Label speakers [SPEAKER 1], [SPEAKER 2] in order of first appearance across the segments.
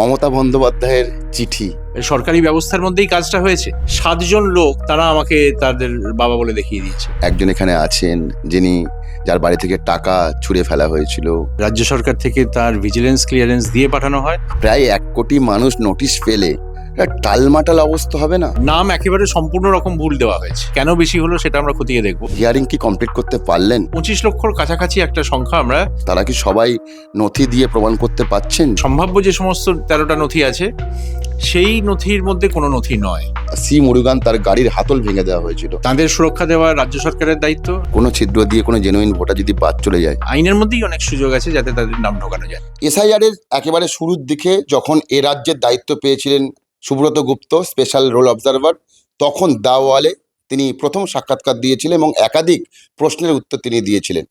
[SPEAKER 1] মমতা বন্দ্যোপাধ্যায়ের চিঠি।
[SPEAKER 2] সরকারি ব্যবস্থার মধ্যেই কাজটা হয়েছে। সাতজন লোক তারা আমাকে তাদের বাবা বলে দেখিয়ে দিয়েছে।
[SPEAKER 1] একজন এখানে আছেন যিনি যার বাড়ি থেকে টাকা ছুড়ে ফেলা হয়েছিল।
[SPEAKER 2] রাজ্য সরকার থেকে তার ভিজিলেন্স ক্লিয়ারেন্স দিয়ে পাঠানো হয়।
[SPEAKER 1] প্রায় এক কোটি মানুষ নোটিশ পেলে একটা টালমাটাল অবস্থা হবে না?
[SPEAKER 2] নাম একেবারে সম্পূর্ণ রকম ভুল দেওয়া হয়েছে। কেন বেশি হলো সেটা আমরা খতিয়ে দেখব।
[SPEAKER 1] হিয়ারিং কি কমপ্লিট করতে পারলেন?
[SPEAKER 2] পঁচিশ লক্ষর কাছাকাছি একটা সংখ্যা আমরা
[SPEAKER 1] তারা কি সবাই নথি দিয়ে প্রমাণ করতে পাচ্ছেন
[SPEAKER 2] সম্ভাব্য যে সমস্ত তেরোটা নথি আছে সেই নথির মধ্যে কোনো নথি নয়।
[SPEAKER 1] সি মুরুগান তার গাড়ির হাতল ভেঙে দেওয়া হয়েছিল।
[SPEAKER 2] তাদের সুরক্ষা দেওয়া রাজ্য সরকারের দায়িত্ব।
[SPEAKER 1] কোনো ছিদ্র দিয়ে কোনো জেনুইন ভোটার যদি বাদ চলে যায়।
[SPEAKER 2] আইনের মধ্যেই অনেক সুযোগ আছে যাতে তাদের নাম ঢোকানো যায়।
[SPEAKER 1] এসআইআর এর একেবারে শুরুর দিকে যখন এ রাজ্যের দায়িত্ব পেয়েছিলেন Subrata Gupta special roll observer তখন দাওয়ালে তিনি প্রথম সাক্ষাৎকার দিয়েছিলেন এবং একাধিক প্রশ্নের উত্তর তিনি দিয়েছিলেন।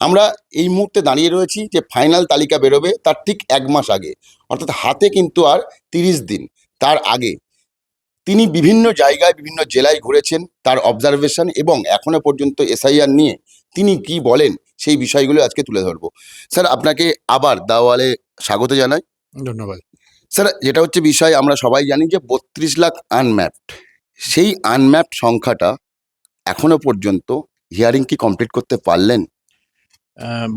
[SPEAKER 1] আমরা এই মুহূর্তে দাঁড়িয়ে রয়েছি যে ফাইনাল তালিকা বেরোবে তার ঠিক এক মাস আগে, অর্থাৎ হাতে কিন্তু আর তিরিশ দিন, তার আগে। তিনি বিভিন্ন জায়গায়, বিভিন্ন জেলায় ঘুরেছেন, তার অবজারভেশন এবং এখনও পর্যন্ত এসআইআর নিয়ে তিনি কি বলেন সেই বিষয়গুলো আজকে তুলে ধরবো। স্যার, আপনাকে আবার দাওয়ালে স্বাগত জানাই।
[SPEAKER 2] ধন্যবাদ।
[SPEAKER 1] স্যার যেটা হচ্ছে বিষয় আমরা সবাই জানি যে বত্রিশ লাখ আনম্যাপড সেই আনম্যাপড সংখ্যাটা এখনও পর্যন্ত হিয়ারিং কি কমপ্লিট করতে পারলেন?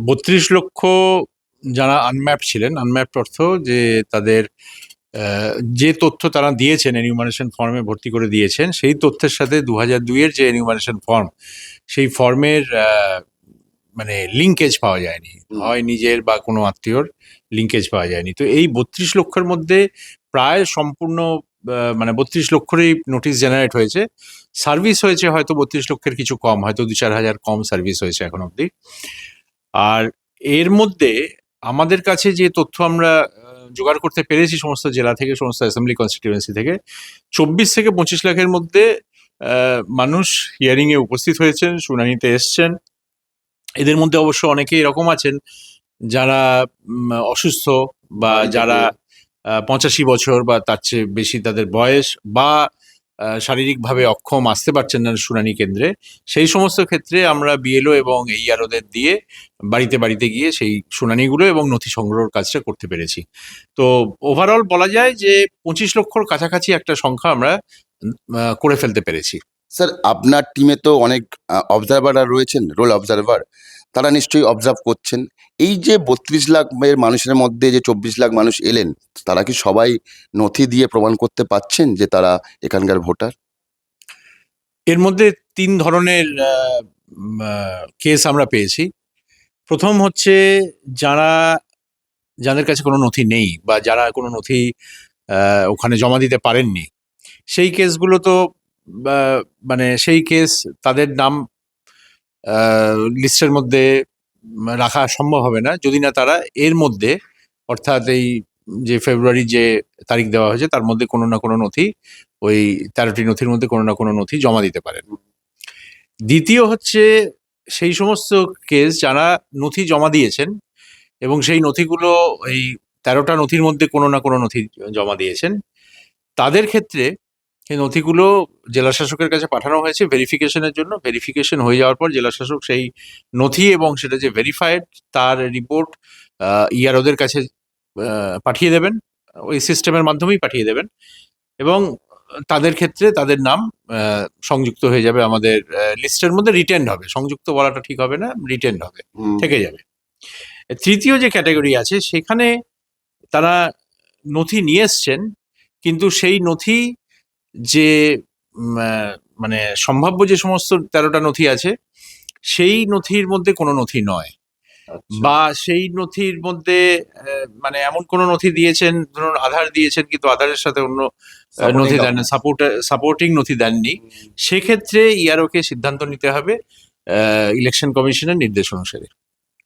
[SPEAKER 2] বত্রিশ লক্ষ যারা আনম্যাপ ছিলেন আনম্যাপ অর্থ যে তাদের যে তথ্য তারা দিয়েছেন এনিউমারেশন ফর্মে ভর্তি করে দিয়েছেন সেই তথ্যের সাথে দু হাজার দুইয়ের যে এনিউমারেশন ফর্ম সেই ফর্মের মানে লিঙ্কেজ পাওয়া যায়নি। হয় নিজের বা কোনো আত্মীয়র। লিঙ্কেজ পাওয়া যায়নি। তো এই বত্রিশ লক্ষের মধ্যে প্রায় সম্পূর্ণ মানে বত্রিশ লক্ষরই নোটিশ জেনারেট হয়েছে। সার্ভিস হয়েছে হয়তো বত্রিশ লক্ষের কিছু কম, হয়তো দু চার হাজার কম সার্ভিস হয়েছে এখন অবধি। আর এর মধ্যে আমাদের কাছে যে তথ্য আমরা জোগাড় করতে পেরেছি সমস্ত জেলা থেকে, সমস্ত অ্যাসেম্বলি কনস্টিটিউয়েন্সি থেকে, চব্বিশ থেকে পঁচিশ লাখের মধ্যে মানুষ হিয়ারিং এ উপস্থিত হয়েছেন, শুনানিতে এসছেন। এদের মধ্যে অবশ্য অনেকেই এরকম আছেন যারা অসুস্থ বা যারা পঁচাশি বছর বা তার চেয়ে বেশি তাদের বয়স বা শারীরিকভাবে অক্ষম আসতে পারছেন না শুনানি কেন্দ্রে সেই সমস্ত ক্ষেত্রে আমরা বিএলও এবং এই এইআরওদের দিয়ে বাড়িতে বাড়িতে গিয়ে সেই শুনানিগুলো এবং নথি সংগ্রহের কাজটা করতে পেরেছি। তো ওভারঅল বলা যায় যে পঁচিশ লক্ষর কাছাকাছি একটা সংখ্যা আমরা করে ফেলতে পেরেছি।
[SPEAKER 1] স্যার আপনার টিমে তো অনেক অবজারভাররা রয়েছেন রোল অবজারভার তারা নিশ্চয়ই অবজার্ভ করছেন। এই যে বত্রিশ লাখ এর মানুষের মধ্যে যে চব্বিশ লাখ মানুষ এলেন, তারা কি সবাই নথি দিয়ে প্রমাণ করতে পাচ্ছেন যে তারা এখানকার ভোটার?
[SPEAKER 2] এর মধ্যে তিন ধরনের কেস আমরা পেয়েছি। প্রথম হচ্ছে যারা, যাদের কাছে কোনো নথি নেই বা যারা কোনো নথি ওখানে জমা দিতে পারেননি, সেই কেসগুলো তো মানে সেই কেস তাদের নাম লিস্টের মধ্যে রাখা সম্ভব হবে না। যদি না তারা, এর মধ্যে, অর্থাৎ এই যে ফেব্রুয়ারি যে তারিখ দেওয়া হয়েছে, তার মধ্যে কোনো না কোনো নথি, ওই তেরোটি নথির মধ্যে কোনো না কোনো নথি জমা দিতে পারেন। দ্বিতীয় হচ্ছে, সেই সমস্ত কেস যারা নথি জমা দিয়েছেন, এবং সেই নথিগুলো এই তেরোটা নথির মধ্যে কোনো না কোনো নথি জমা দিয়েছেন, তাদের ক্ষেত্রে সেই নথিগুলো জেলা শাসকের কাছে পাঠানো হয়েছে ভেরিফিকেশনের জন্য। ভেরিফিকেশন হয়ে যাওয়ার পর জেলা শাসক সেই নথি এবং সেটা যে ভেরিফাইড তার রিপোর্ট ইয়ারোদের কাছে পাঠিয়ে দেবেন। ওই সিস্টেমের মাধ্যমেই পাঠিয়ে দেবেন। এবং তাদের ক্ষেত্রে তাদের নাম সংযুক্ত হয়ে যাবে আমাদের লিস্টের মধ্যে রিটেন্ড হবে। সংযুক্ত বলাটা ঠিক হবে না রিটেন্ড হবে। থেকে যাবে। তৃতীয় যে ক্যাটাগরি আছে সেখানে তারা নথি নিয়ে এসছেন কিন্তু সেই নথি যে মানে সম্ভাব্য যে সমস্ত তেরোটা নথি আছে সেই নথির মধ্যে কোনো নথি নয়। বা সেই নথির মধ্যে মানে এমন কোনো নথি দিয়েছেন ধরুন আধার দিয়েছেন কিন্তু আধারের সাথে অন্য নথি দেন সাপোর্ট সাপোর্টিং নথি দেননি। সেক্ষেত্রে ইয়ারোকে সিদ্ধান্ত নিতে হবে ইলেকশন কমিশনের নির্দেশ অনুসারে।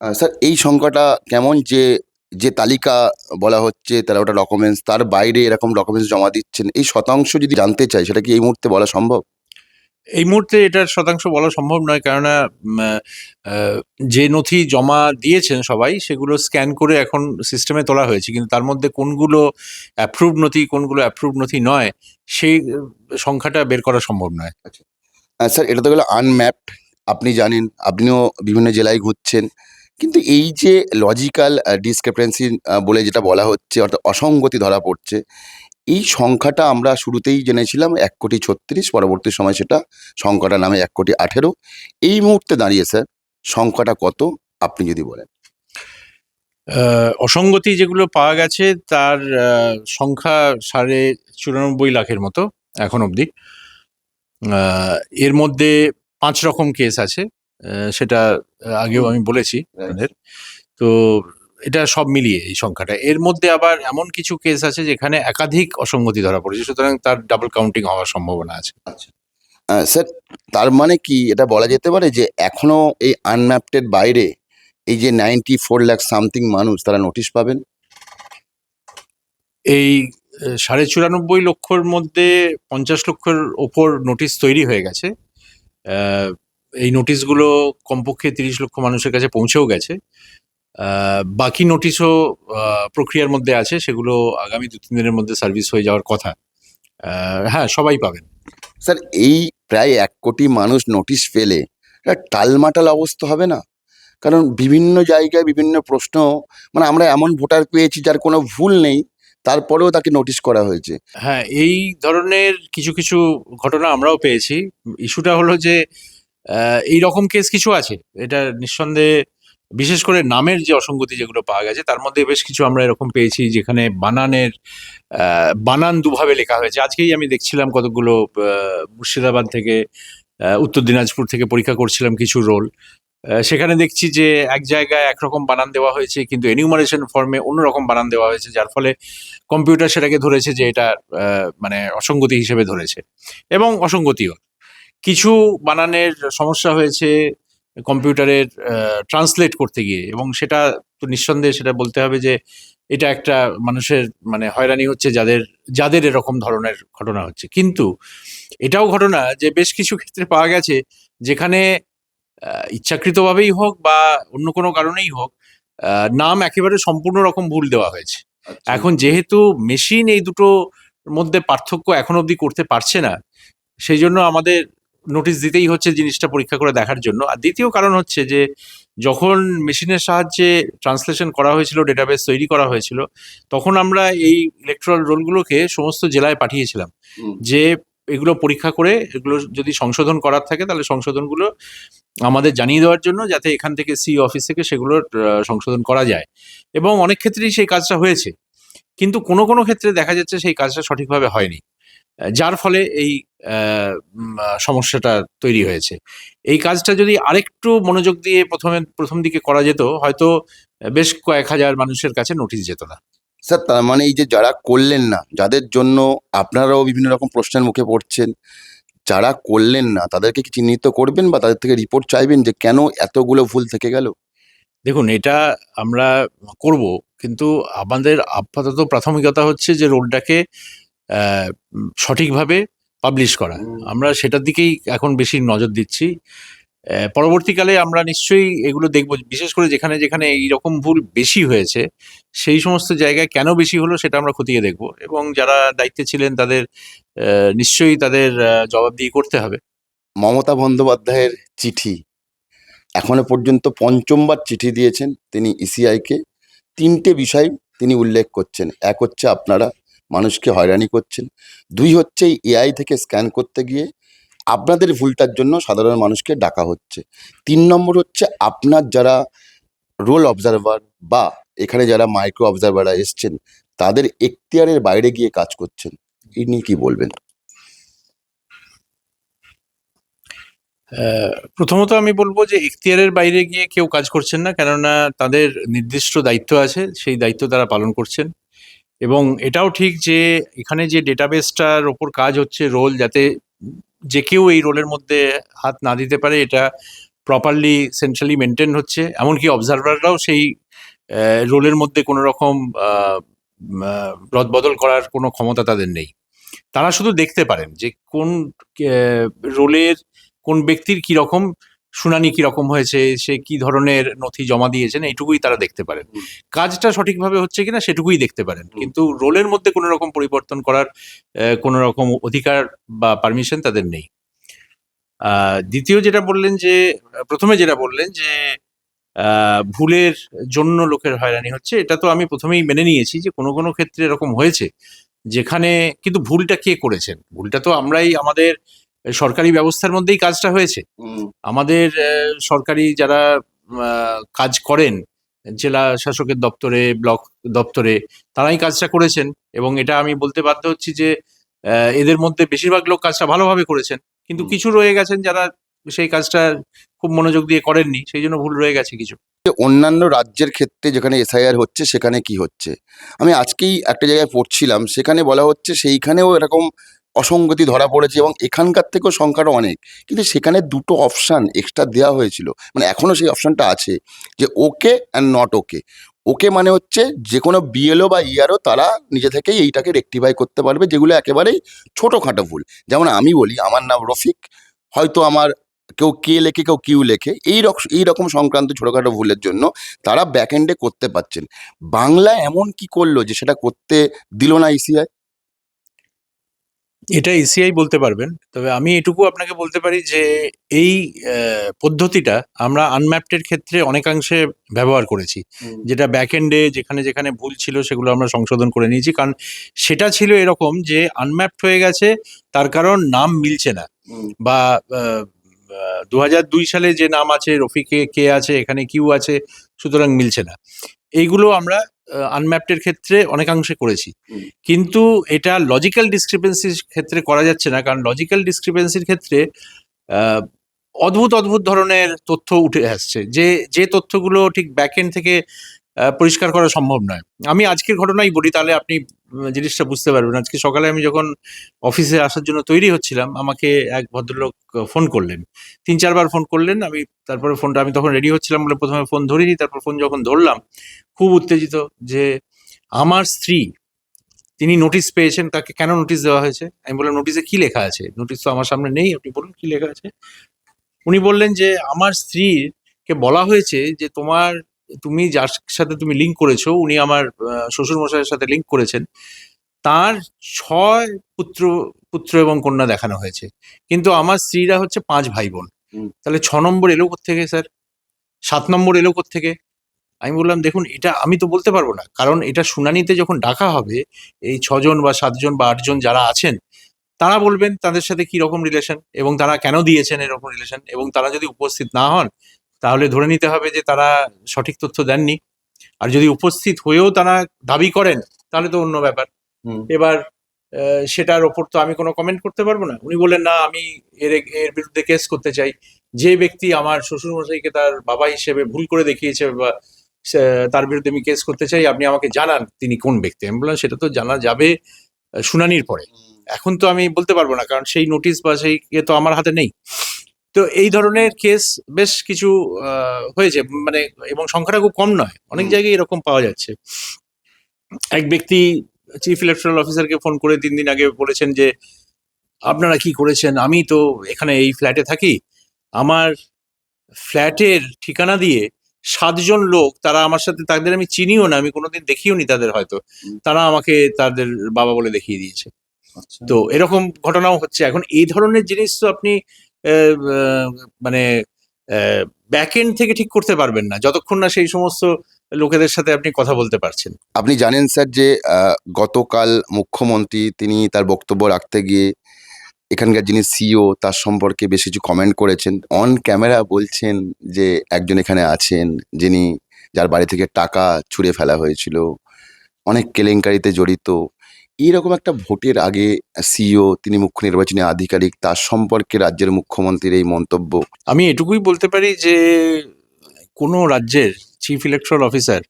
[SPEAKER 1] স্যার এই সংখ্যাটা কেমন যে যে তালিকা বলা হচ্ছে তারা ওটা ডকুমেন্টস তার বাইরে এরকম ডকুমেন্টস জমা দিচ্ছেন এই শতাংশ যদি জানতে চাই সেটা কি এই মুহূর্তে বলা সম্ভব?
[SPEAKER 2] এই মুহূর্তে এটার শতাংশ বলা সম্ভব নয় কেননা যে নথি জমা দিয়েছেন সবাই সেগুলো স্ক্যান করে এখন সিস্টেমে তোলা হয়েছে। কিন্তু তার মধ্যে কোনগুলো অ্যাপ্রুভ নথি কোনগুলো অ্যাপ্রুভ নথি নয় সেই সংখ্যাটা বের করা সম্ভব নয়।
[SPEAKER 1] আহ, স্যার এটা তো গেলো আনম্যাপড আপনি জানেন আপনিও বিভিন্ন জেলায় ঘুরছেন। কিন্তু এই যে লজিক্যাল ডিসক্রিপেন্সি বলে যেটা বলা হচ্ছে, অর্থাৎ অসঙ্গতি ধরা পড়ছে, এই সংখ্যাটা আমরা শুরুতেই জেনেছিলাম এক কোটি ছত্রিশ, পরবর্তী সময় সেটা সংখ্যাটা নামে এক কোটি আঠেরো। এই মুহূর্তে দাঁড়িয়ে স্যার সংখ্যাটা কত? আপনি যদি বলেন।
[SPEAKER 2] অসঙ্গতি যেগুলো পাওয়া গেছে, তার সংখ্যা সাড়ে চুরানব্বই লাখের মতো এখন অবধি। এর মধ্যে পাঁচ রকম কেস আছে। সেটা আগেও আমি বলেছি আপনাদের। তো এটা সব মিলিয়ে এই সংখ্যাটা। এর মধ্যে আবার এমন কিছু কেস আছে যেখানে একাধিক অসঙ্গতি ধরা পড়েছে সুতরাং তার ডাবল কাউন্টিং হওয়ার সম্ভাবনা আছে।
[SPEAKER 1] স্যার তার মানে কি এটা বলা যেতে পারে যে এখনও এই আনম্যাপটেড বাইরে এই যে নাইনটি ফোর লাখ সামথিং মানুষ তারা নোটিশ পাবেন?
[SPEAKER 2] এই সাড়ে চুরানব্বই লক্ষর মধ্যে পঞ্চাশ লক্ষর ওপর নোটিশ তৈরি হয়ে গেছে। এই নোটিশগুলো কমপক্ষে তিরিশ লক্ষ মানুষের কাছে পৌঁছেও গেছে। বাকি নোটিশও প্রক্রিয়ার মধ্যে আছে সেগুলো আগামী দু তিন দিনের মধ্যে সার্ভিস হয়ে যাওয়ার কথা। হ্যাঁ সবাই পাবেন।
[SPEAKER 1] স্যার এই প্রায় এক কোটি মানুষ নোটিশ পেলে টালমাটাল অবস্থা হবে না? কারণ বিভিন্ন জায়গায় বিভিন্ন প্রশ্ন মানে আমরা এমন ভোটার পেয়েছি যার কোনো ভুল নেই তারপরেও তাকে নোটিশ করা হয়েছে।
[SPEAKER 2] হ্যাঁ এই ধরনের কিছু কিছু ঘটনা আমরাও পেয়েছি। ইস্যুটা হলো যে এই রকম কেস কিছু আছে? এটা নিঃসন্দেহে, বিশেষ করে নামের যে অসঙ্গতি যেগুলো পাওয়া গেছে, তার মধ্যে বেশ কিছু আমরা এরকম পেয়েছি যেখানে বানানের বানান দুভাবে লেখা হয়েছে। আজকেই আমি দেখছিলাম কতগুলো মুর্শিদাবাদ থেকে উত্তর দিনাজপুর থেকে পরীক্ষা করছিলাম কিছু রোল সেখানে দেখছি যে এক জায়গায় একরকম বানান দেওয়া হয়েছে, কিন্তু এনিউমারেশন ফর্মে অন্যরকম বানান দেওয়া হয়েছে, যার ফলে কম্পিউটার সেটাকে ধরেছে যে এটা মানে অসঙ্গতি হিসেবে ধরেছে, এবং অসঙ্গতিও। কিছু বানানের সমস্যা হয়েছে কম্পিউটারের ট্রান্সলেট করতে গিয়ে এবং সেটা তো নিঃসন্দেহে সেটা বলতে হবে যে এটা একটা মানুষের মানে হয়রানি হচ্ছে যাদের যাদের এরকম ধরনের ঘটনা হচ্ছে। কিন্তু এটাও ঘটনা যে বেশ কিছু ক্ষেত্রে পাওয়া গেছে যেখানে ইচ্ছাকৃতভাবেই হোক বা অন্য কোনো কারণেই হোক নাম একেবারে সম্পূর্ণ রকম ভুল দেওয়া হয়েছে। এখন যেহেতু মেশিন এই দুটোর মধ্যে পার্থক্য এখন অবধি করতে পারছে না সেই জন্য আমাদের নোটিশ দিতেই হচ্ছে জিনিসটা পরীক্ষা করে দেখার জন্য। আর দ্বিতীয় কারণ হচ্ছে যে যখন মেশিনের সাহায্যে ট্রান্সলেশন করা হয়েছিল ডেটাবেস তৈরি করা হয়েছিল তখন আমরা এই ইলেকট্রাল রোলগুলোকে সমস্ত জেলায় পাঠিয়েছিলাম। যে এগুলো পরীক্ষা করে এগুলো যদি সংশোধন করার থাকে তাহলে সংশোধনগুলো আমাদের জানিয়ে দেওয়ার জন্য যাতে এখান থেকে সি অফিস থেকে সেগুলোর আহ, সংশোধন করা যায়। এবং অনেক ক্ষেত্রেই সেই কাজটা হয়েছে। কিন্তু কোনো কোনো ক্ষেত্রে দেখা যাচ্ছে সেই কাজটা সঠিকভাবে হয়নি। যার ফলে এই সমস্যাটা তৈরি হয়েছে। এই কাজটা যদি আরেকটু মনোযোগ দিয়ে প্রথমে প্রথম দিকে করা যেত হয়তো বেশ কয়েক হাজার মানুষের কাছে নোটিশ যেত না।
[SPEAKER 1] স্যার তার মানে এই যে যারা করলেন না যাদের জন্য আপনারাও বিভিন্ন রকম প্রশ্নের মুখে পড়ছেন যারা করলেন না তাদেরকে কি চিহ্নিত করবেন বা তাদের থেকে রিপোর্ট চাইবেন যে কেন এতগুলো ভুল থেকে গেল?
[SPEAKER 2] দেখুন এটা আমরা করব কিন্তু আমাদের আপাতত প্রাথমিকতা হচ্ছে যে উম, সঠিকভাবে পাবলিশ করা। আমরা সেটার দিকেই এখন বেশি নজর দিচ্ছি। পরবর্তীকালে আমরা নিশ্চয়ই এগুলো দেখব, বিশেষ করে যেখানে যেখানে এই রকম ভুল বেশি হয়েছে, সেই সমস্ত জায়গায় কেন বেশি হলো সেটা আমরা খতিয়ে দেখব এবং যারা দায়িত্বে ছিলেন তাদের নিশ্চয়ই তাদের জবাবদিহি করতে হবে।
[SPEAKER 1] মমতা বন্দ্যোপাধ্যায়ের চিঠি। এখনও পর্যন্ত পঞ্চমবার চিঠি দিয়েছেন তিনি ইসিআইকে তিনটে বিষয় তিনি উল্লেখ করছেন। এক হচ্ছে আপনারা মানুষকে হয়রানি করছেন। দুই হচ্ছে এআই থেকে স্ক্যান করতে গিয়ে আপনাদের ভুলটার জন্য সাধারণ মানুষকে ডাকা হচ্ছে। তিন নম্বর হচ্ছে আপনার যারা রোল অবজারভার বা এখানে যারা মাইক্রো অবজারভাররা এসছেন, তাদের এখতিয়ারের বাইরে গিয়ে কাজ করছেন। এই নিয়ে কি বলবেন?
[SPEAKER 2] প্রথমত আমি বলব যে এখতিয়ারের বাইরে গিয়ে কেউ কাজ করছেন না, কেননা তাদের নির্দিষ্ট দায়িত্ব আছে, সেই দায়িত্ব তারা পালন করছেন। এবং এটাও ঠিক যে এখানে যে ডেটাবেসটার ওপর কাজ হচ্ছে রোল যাতে যে কেউ এই রোলের মধ্যে হাত না দিতে পারে, এটা প্রপারলি সেন্ট্রালি মেনটেন হচ্ছে। এমনকি অবজারভাররাও সেই রোলের মধ্যে কোনো রকম রদবদল করার কোনো ক্ষমতা তাদের নেই। তারা শুধু দেখতে পারেন যে কোন রোলের কোন ব্যক্তির কি রকম শুনানি কি রকম হয়েছে সে কি ধরনের নথি জমা দিয়েছেন এইটুকুই তারা দেখতে পারেন। কাজটা সঠিকভাবে হচ্ছে কিনা সেটুকুই দেখতে পারেন। কিন্তু রোলের মধ্যে কোনো রকম পরিবর্তন করার কোনো রকম অধিকার বা পারমিশন তাদের নেই। দ্বিতীয় যেটা বললেন যে প্রথমে যেটা বললেন যে ভুলের জন্য লোকের হয়রানি হচ্ছে এটা তো আমি প্রথমেই মেনে নিয়েছি যে কোনো কোনো ক্ষেত্রে এরকম হয়েছে। যেখানে কিন্তু ভুলটা কে করেছেন? ভুলটা তো আমরাই আমাদের সরকারি ব্যবস্থার মধ্যেই কাজটা হয়েছে। আমাদের সরকারি যারা কাজ করেন জেলা শাসকের দপ্তরে ব্লক দপ্তরে তারাই কাজটা করেছেন এবং এটা আমি বলতে বাধ্য হচ্ছি যে এদের মধ্যে বেশিরভাগ লোক কাজটা ভালোভাবে করেছেন। কিন্তু কিছু রয়ে গেছেন যারা সেই কাজটা খুব মনোযোগ দিয়ে করেননি সেই জন্য ভুল রয়ে গেছে কিছু।
[SPEAKER 1] অন্যান্য রাজ্যের ক্ষেত্রে যেখানে এসআইআর হচ্ছে সেখানে কি হচ্ছে? আমি আজকেই একটা জায়গায় পড়ছিলাম সেখানে বলা হচ্ছে সেইখানেও এরকম অসঙ্গতি ধরা পড়েছে এবং এখানকার থেকেও সংখ্যাটা অনেক। কিন্তু সেখানে দুটো অপশান এক্সট্রা দেওয়া হয়েছিল। মানে এখনও সেই অপশানটা আছে যে ওকে অ্যান্ড নট ওকে। ওকে মানে হচ্ছে যে কোনো বিএলও বা ইআরও তারা নিজে থেকেই এইটাকে রেকটিফাই করতে পারবে, যেগুলো একেবারেই ছোটোখাটো ভুল। যেমন আমি বলি, আমার নাম রফিক, হয়তো আমার কেউ কে লেখে, কেউ কিউ লেখে। এই রকম এই রকম সংক্রান্ত ছোটোখাটো ভুলের জন্য তারা ব্যাকএন্ডে করতে পারছেন। বাংলা এমন কি করল যে সেটা করতে দিল না ইসিআই
[SPEAKER 2] এটা এসিআই বলতে পারবেন। তবে আমি এটুকু আপনাকে বলতে পারি যে এই পদ্ধতিটা আমরা আনম্যাপটের ক্ষেত্রে অনেকাংশে ব্যবহার করেছি। যেটা ব্যাক এন্ডে যেখানে যেখানে ভুল ছিল সেগুলো আমরা সংশোধন করে নিয়েছি। কারণ সেটা ছিল এরকম যে আনম্যাপড হয়ে গেছে তার কারণ নাম মিলছে না। বা দু হাজার দুই সালে যে নাম আছে রফিকে কে আছে এখানে কিউ আছে সুতরাং মিলছে না। এইগুলো আমরা আনম্যাপটের ক্ষেত্রে অনেকাংশে করেছি। কিন্তু এটা লজিক্যাল ডিসক্রিপেন্সির ক্ষেত্রে করা যাচ্ছে না কারণ লজিক্যাল ডিসক্রিপেন্সির ক্ষেত্রে অদ্ভুত অদ্ভুত ধরনের তথ্য উঠে আসছে। যে যে তথ্যগুলো ঠিক ব্যাক এন্ড থেকে পরিষ্কার করা সম্ভব নয়। আমি আজকের ঘটনাই বলি, তাহলে আপনি জিনিসটা বুঝতে পারবেন। আজকে সকালে আমি যখন অফিসে আসার জন্য তৈরি হচ্ছিলাম, আমাকে এক ভদ্রলোক ফোন করলেন। তিন চারবার ফোন করলেন, আমি তারপরে ফোনটা, আমি তখন রেডি হচ্ছিলাম বলে প্রথমে ফোন ধরিনি, তারপর ফোন যখন ধরলাম, খুব উত্তেজিত যে আমার স্ত্রী, তিনি নোটিশ পেয়েছেন, তাকে কেন নোটিশ দেওয়া হয়েছে? আমি বললাম, নোটিশে কি লেখা আছে? নোটিশ তো আমার সামনে নেই, আপনি বলুন কি লেখা আছে? উনি বললেন যে, আমার স্ত্রীকে বলা হয়েছে যে তোমার তুমি যার সাথে তুমি লিঙ্ক করেছ উনি আমার শ্বশুর মশাইয়ের সাথে লিঙ্ক করেছেন তার ছয় পুত্র পুত্র এবং কন্যা দেখানো হয়েছে। কিন্তু আমার স্ত্রীরা হচ্ছে পাঁচ ভাই বোন তাহলে ছ নম্বর এলো থেকে স্যার? সাত নম্বর এলো থেকে আমি বললাম দেখুন এটা আমি তো বলতে পারব না। কারণ এটা শুনানিতে যখন ডাকা হবে এই ছজন বা সাতজন বা আটজন যারা আছেন তারা বলবেন তাদের সাথে কি রকম রিলেশন এবং তারা কেন দিয়েছেন এরকম রিলেশন এবং তারা যদি উপস্থিত না হন তাহলে ধরে নিতে হবে যে তারা সঠিক তথ্য দেননি। আর যদি উপস্থিত হয়েও তারা দাবি করেন তাহলে তো অন্য ব্যাপার। এবার সেটার ওপর তো আমি কোনো কমেন্ট করতে পারব না। উনি বললেন না আমি এর এর বিরুদ্ধে কেস করতে চাই। যে ব্যক্তি আমার শ্বশুর মশাইকে তার বাবা হিসেবে ভুল করে দেখিয়েছে বা তার বিরুদ্ধে আমি কেস করতে চাই আপনি আমাকে জানান তিনি কোন ব্যক্তি? আমি বললাম সেটা তো জানা যাবে শুনানির পরে। এখন তো আমি বলতে পারব না কারণ সেই নোটিশ বা সেই ইয়ে তো আমার হাতে নেই। তো এই ধরনের কেস বেশ কিছু আহ, হয়েছে। মানে এবং সংখ্যাটা খুব কম নয়। অনেক জায়গায় এরকম পাওয়া যাচ্ছে। এক ব্যক্তি চিফ ইলেকট্রাল অফিসারকে ফোন করে তিন দিন আগে বলেছেন যে আপনারা কি করেছেন? আমি তো এখানে এই ফ্ল্যাটে থাকি। আমার ফ্ল্যাটের ঠিকানা দিয়ে সাতজন লোক তারা আমার সাথে তাদের আমি চিনিও না আমি কোনোদিন দেখিও নি তাদের হয়তো। তারা আমাকে তাদের বাবা বলে দেখিয়ে দিয়েছে। তো এরকম ঘটনাও হচ্ছে। এখন এই ধরনের জিনিস তো আপনি মানে ব্যাক এন্ড থেকে ঠিক করতে পারবেন না। যতক্ষণ না সেই সমস্ত লোকেদের সাথে আপনি কথা বলতে পারছেন।
[SPEAKER 1] আপনি জানেন স্যার যে গতকাল মুখ্যমন্ত্রী তিনি তার বক্তব্য রাখতে গিয়ে এখানকার যিনি সিও তার সম্পর্কে বেশ কিছু কমেন্ট করেছেন। অন ক্যামেরা বলছেন যে, একজন এখানে আছেন যিনি যার বাড়ি থেকে টাকা ছুঁড়ে ফেলা হয়েছিল। অনেক কেলেঙ্কারিতে জড়িত। এইরকম একটা ভোটের আগে সিও তিনি মুখ্য নির্বাচনী আধিকারিক তার সম্পর্কে রাজ্যের মুখ্যমন্ত্রীর এই মন্তব্য?
[SPEAKER 2] আমি এটুকুই বলতে পারি যে কোনো রাজ্যের চিফ ইলেকট্রাল অফিসার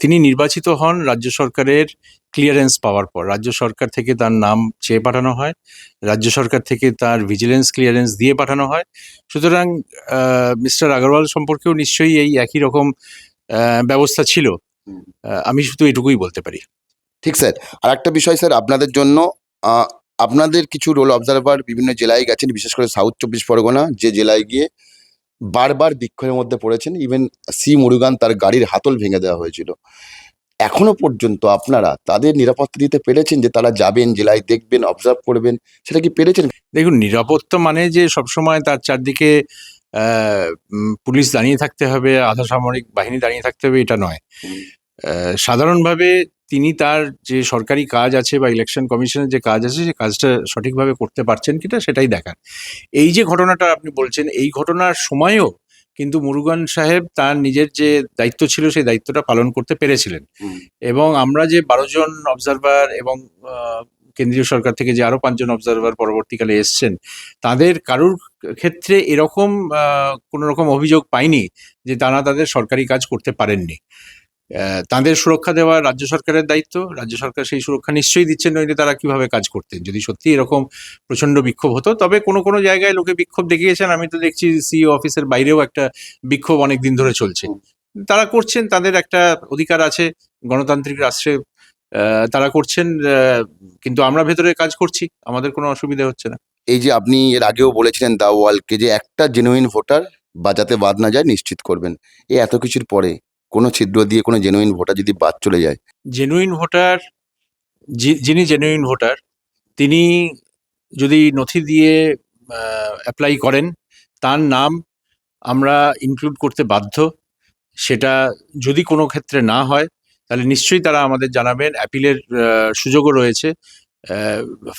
[SPEAKER 2] তিনি নির্বাচিত হন রাজ্য সরকারের ক্লিয়ারেন্স পাওয়ার পর। রাজ্য সরকার থেকে তার নাম চেয়ে পাঠানো হয় রাজ্য সরকার থেকে তার ভিজিলেন্স ক্লিয়ারেন্স দিয়ে পাঠানো হয়। সুতরাং মিস্টার আগরওয়াল সম্পর্কেও নিশ্চয়ই এই একই রকম ব্যবস্থা ছিল। আমি শুধু এটুকুই বলতে পারি।
[SPEAKER 1] ঠিক স্যার। আর একটা বিষয় স্যার আপনাদের জন্য আপনাদের কিছু রোল অবজারভার বিভিন্ন জেলায় গেছেন বিশেষ করে সাউথ চব্বিশ পরগনা যে জেলায় গিয়ে বারবার বিক্ষোভের মধ্যে পড়েছেন। ইভেন সি মুরুগান তার গাড়ির হাতল ভেঙে দেওয়া হয়েছিল। এখনও পর্যন্ত আপনারা তাদের নিরাপত্তা দিতে পেরেছেন যে তারা যাবেন জেলায় দেখবেন অবজার্ভ করবেন সেটা কি পেরেছেন?
[SPEAKER 2] দেখুন নিরাপত্তা মানে যে সবসময় তার চারদিকে পুলিশ দাঁড়িয়ে থাকতে হবে আধা সামরিক বাহিনী দাঁড়িয়ে থাকতে হবে এটা নয়। সাধারণভাবে তিনি তার যে সরকারি কাজ আছে বা ইলেকশন কমিশনের যে কাজ আছে সেই কাজটা সঠিকভাবে করতে পারছেন কিনা সেটাই দেখার। এই যে ঘটনাটা আপনি বলছেন এই ঘটনার সময়ও কিন্তু মুরুগান সাহেব তার নিজের যে দায়িত্ব ছিল সেই দায়িত্বটা পালন করতে পেরেছিলেন। এবং আমরা যে বারো জন অবজারভার এবং কেন্দ্রীয় সরকার থেকে যে আরও পাঁচজন অবজারভার পরবর্তীকালে এসছেন তাদের কারুর ক্ষেত্রে এরকম কোনো রকম অভিযোগ পাইনি যে তারা তাদের সরকারি কাজ করতে পারেননি। তাদের সুরক্ষা দেওয়া রাজ্য সরকারের দায়িত্ব। রাজ্য সরকার সেই সুরক্ষা নিশ্চয়ই দিচ্ছেন নইলে তারা কীভাবে কাজ করতেন? যদি সত্যি এরকম প্রচণ্ড বিক্ষোভ হতো, তবে কোনো কোনো জায়গায় লোকে বিক্ষোভ দেখিয়েছেন। আমি তো দেখছি সিইও অফিসের বাইরেও একটা বিক্ষোভ অনেক দিন ধরে চলছে। তারা করছেন, তাদের একটা অধিকার আছে, গণতান্ত্রিক রাষ্ট্রে তারা করছেন কিন্তু আমরা ভেতরে কাজ করছি, আমাদের কোনো অসুবিধা হচ্ছে না।
[SPEAKER 1] এই যে আপনি এর আগেও বলেছিলেন দাওয়ালকে যে একটা জেনুইন ভোটার বাজাতে বাদ না যায়, নিশ্চিত করবেন। এই এত কিছুর পরে কোনো ছিদ্র দিয়ে কোনো জেনুইন ভোটার যদি বাদ চলে যায়।
[SPEAKER 2] জেনুইন ভোটার যিনি জেনুইন ভোটার তিনি যদি নথি দিয়ে অ্যাপ্লাই করেন, তার নাম আমরা ইনক্লুড করতে বাধ্য। সেটা যদি কোনো ক্ষেত্রে না হয়, তাহলে নিশ্চয়ই তারা আমাদের জানাবেন। অ্যাপিলের সুযোগও রয়েছে।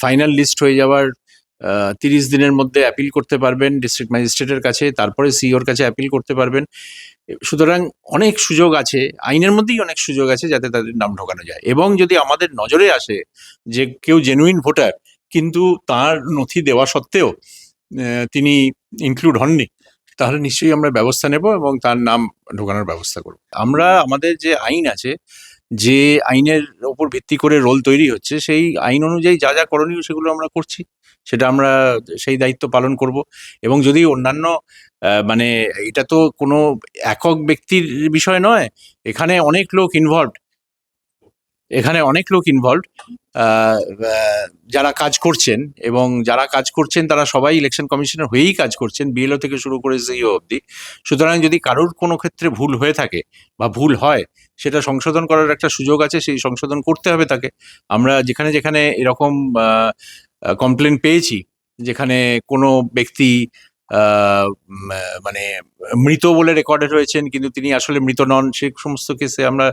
[SPEAKER 2] ফাইনাল লিস্ট হয়ে যাওয়ার তিরিশ দিনের মধ্যে অ্যাপিল করতে পারবেন ডিস্ট্রিক্ট ম্যাজিস্ট্রেটের কাছে, তারপরে সিওর কাছে অ্যাপিল করতে পারবেন। সুতরাং অনেক সুযোগ আছে, আইনের মধ্যেই অনেক সুযোগ আছে যাতে তাদের নাম ঢোকানো যায়। এবং যদি আমাদের নজরে আসে যে কেউ জেনুইন ভোটার কিন্তু তার নথি দেওয়া সত্ত্বেও তিনি ইনক্লুড হননি, তাহলে নিশ্চয়ই আমরা ব্যবস্থা নেব এবং তার নাম ঢোকানোর ব্যবস্থা করব। আমরা, আমাদের যে আইন আছে, যে আইনের ওপর ভিত্তি করে রোল তৈরি হচ্ছে, সেই আইন অনুযায়ী যা যা করণীয় সেগুলো আমরা করছি। সেটা আমরা সেই দায়িত্ব পালন করব। এবং যদি অন্যান্য মানে এটা তো কোনো একক ব্যক্তির বিষয় নয়, এখানে অনেক লোক ইনভলভ এখানে অনেক লোক ইনভলভ যারা কাজ করছেন এবং যারা কাজ করছেন তারা সবাই ইলেকশন কমিশনের হয়েই কাজ করছেন বিএলও থেকে শুরু করে সিইও অবধি। সুতরাং যদি কারোর কোনো ক্ষেত্রে ভুল হয়ে থাকে বা ভুল হয়, সেটা সংশোধন করার একটা সুযোগ আছে, সেই সংশোধন করতে হবে তাকে। আমরা যেখানে যেখানে এরকম কমপ্লেন পেয়েছি যেখানে কোনো ব্যক্তি মানে মৃত বলে রেকর্ডেড হয়েছেন কিন্তু তিনি আসলে মৃত নন সেই সমস্ত কেসে আমরা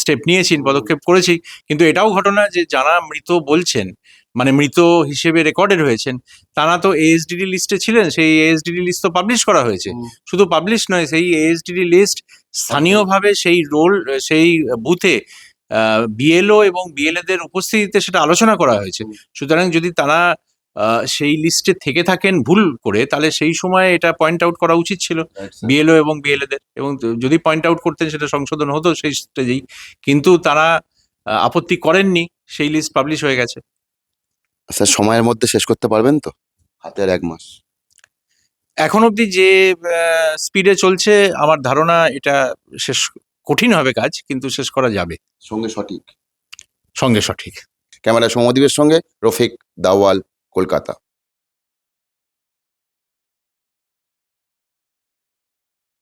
[SPEAKER 2] স্টেপ নিয়েছি পদক্ষেপ করেছি। কিন্তু এটাও ঘটনা যে যারা মৃত বলছেন মানে মৃত হিসেবে রেকর্ডেড হয়েছেন তারা তো এএসডিডি লিস্টে ছিলেন সেই এএসডিডি লিস্ট তো পাবলিশ করা হয়েছে। শুধু পাবলিশ নয় সেই এএসডিডি লিস্ট স্থানীয়ভাবে সেই রোল সেই বুথে বিএলও এবং বিএলএদের উপস্থিতিতে সেটা আলোচনা করা হয়েছে। সুতরাং যদি তারা সেই লিস্টে থেকে থাকেন ভুল করে তাহলে সেই সময় এটা পয়েন্ট আউট করা উচিত ছিল বিএলও এবং বিএলএদের এবং যদি পয়েন্ট আউট করতেন সেটা সংশোধন হতো সেই স্টেজেই কিন্তু তারা আপত্তি করেননি সেই লিস্ট পাবলিশ হয়ে গেছে।
[SPEAKER 1] স্যার সময়ের মধ্যে শেষ করতে পারবেন তো? হাতে আর এক মাস।
[SPEAKER 2] এখন অবধি যে স্পিডে চলছে আমার ধারণা এটা শেষ কঠিন হবে কাজ কিন্তু শেষ করা যাবে।
[SPEAKER 1] সঙ্গে সঠিক।
[SPEAKER 2] সঙ্গে সঠিক।
[SPEAKER 1] ক্যামেরা সমদীপের সঙ্গে রফিক দাওয়াল কলকাতা।